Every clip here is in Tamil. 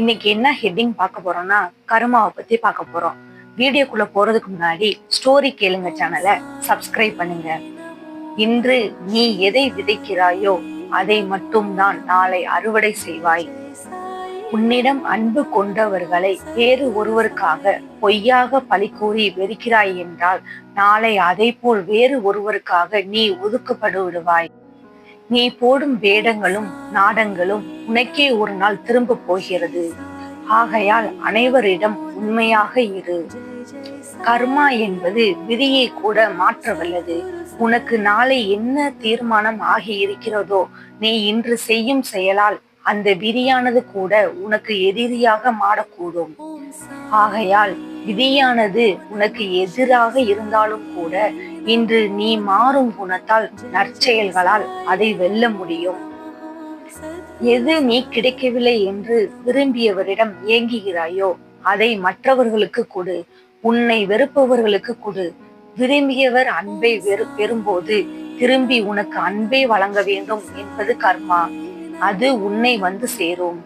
இன்னைக்கு என்ன ஹெட்டிங் பார்க்க போறோம்னா கருமாவை பத்தி பார்க்க போறோம். வீடியோக்குள்ள போறதுக்கு முன்னாடி ஸ்டோரி கேளுங்க சேனலை சப்ஸ்கிரைப் பண்ணுங்க. இன்று நீ எதை விதைக்கிறாயோ அதை மட்டும்தான் நாளை அறுவடை செய்வாய். உன்னிடம் அன்பு கொண்டவர்களை வேறு ஒருவருக்காக பொய்யாக பழிக்கூறி வெறுக்கிறாய் என்றால் நாளை அதை போல் வேறு ஒருவருக்காக நீ ஒதுக்கப்படுவிடுவாய். நீ போடும் வேடங்களும் நாடங்களும் உனக்கே ஒரு நாள் திரும்ப போகிறது. ஆகையால் அனைவரிடம் உண்மையாக இரு. கர்மா என்பது விதியை கூட மாற்றவல்லது. உனக்கு நாளை என்ன தீர்மானம் ஆகி இருக்கிறதோ நீ இன்று செய்யும் செயலால் அந்த விதியானது கூட உனக்கு எதிரியாக மாறக்கூடும். ஆகையால் விதியானது உனக்கு எதிராக இருந்தாலும் கூட இன்று நீ மாறும் குணத்தால் நற்செயல்களால் அதை வெல்ல முடியும். எது நீ கிடைக்கவில்லை என்று விரும்பியவரிடம் ஏங்குகிறாயோ அதை மற்றவர்களுக்கு கொடு. உன்னை வெறுப்பவர்களுக்கு கொடு. விரும்பியவர் அன்பை வெறு பெறும்போது திரும்பி உனக்கு அன்பை வழங்க வேண்டும் என்பது கர்மா. அது உன்னை வந்து சேரும்.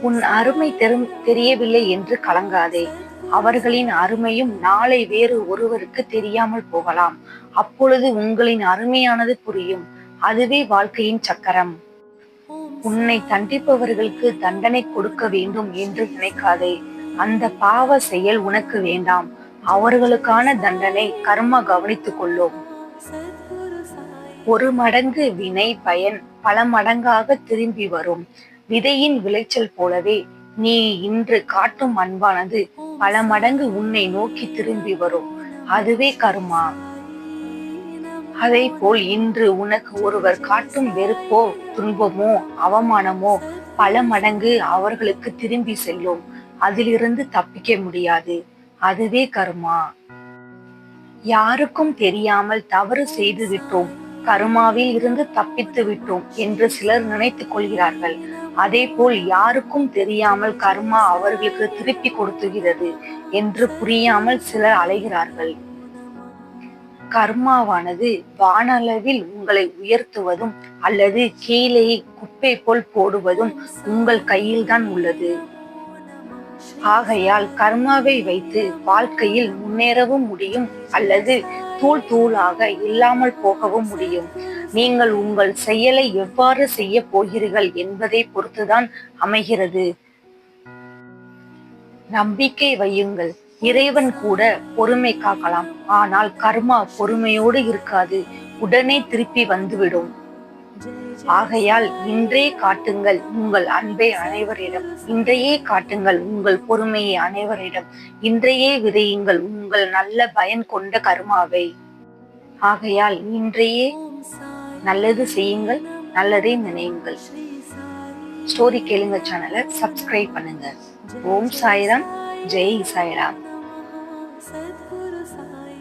உன் அருமை தெரும் தெரியவில்லை என்று கலங்காதே. அவர்களின் அருமையும் நாளை வேறு ஒருவருக்கு தெரியாமல் போகலாம். அப்பொழுது உங்களின் அருமையானது புரியும். அதுவே வாழ்க்கையின் சக்கரம். உன்னை தண்டிப்பவர்களுக்கு தண்டனை கொடுக்க வேண்டும் என்று நினைக்காதே. அந்த பாவ செயல் உனக்கு வேண்டாம். அவர்களுக்கான தண்டனை கர்மா கவனித்துக் கொள்ளும். ஒரு மடங்கு வினை பயன் பல மடங்காக திரும்பி வரும். விதையின் விளைச்சல் போலவே நீ இன்று காட்டும் அன்பானது பல மடங்கு உன்னை நோக்கி திரும்பி வரும். அதுவே கருமா. அதே போல் இன்று உனக்கு ஒருவர் காட்டும் வெறுப்போ துன்பமோ அவமானமோ பல மடங்கு அவர்களுக்கு திரும்பி செல்லும். அதிலிருந்து தப்பிக்க முடியாது. அதுவே கருமா. யாருக்கும் தெரியாமல் தவறு செய்து விட்டோம். கருமாவில் இருந்து தப்பித்து விட்டோம் என்று சிலர் நினைத்துக் கொள்கிறார்கள். அதே போல் யாருக்கும் தெரியாமல் கர்மா அவர்களுக்கு திருப்பி கொடுத்துகிறது என்று புரியாமல் சிலர் அலைகிறார்கள். கர்மாவானது வானளவில் உங்களை உயர்த்துவதும் அல்லது கீழே குப்பை போல் போடுவதும் உங்கள் கையில்தான் உள்ளது. ஆகையால் கர்மாவை வைத்து வாழ்க்கையில் முன்னேறவும் முடியும் அல்லது தூள் தூளாக இல்லாமல் போகவும் முடியும். நீங்கள் உங்கள் செயலை எவ்வாறு செய்ய போகிறீர்கள் என்பதை பொறுத்துதான் அமைகிறது. நம்பிக்கை வையுங்கள். இறைவன் கூட பொறுமை காக்கலாம். ஆனால் கர்மா பொறுமையோடு இருக்காது. உடனே திருப்பி வந்துவிடும். ஆகையால் இன்றே காட்டுங்கள் உங்கள் அன்பை அனைவரிடம். இன்றையே காட்டுங்கள் உங்கள் பொறுமையை அனைவரிடம். இன்றையே விதையுங்கள் உங்கள் நல்ல பயன் கொண்ட கருமாவை. ஆகையால் இன்றையே நல்லது செய்யுங்கள் நல்லதை நினையுங்கள். ஸ்டோரி கேளுங்க சேனலை சப்ஸ்கிரைப் பண்ணுங்க. ஓம் சாய்ராம் ஜெய் சாய்ராம். சத்குரு சாய்.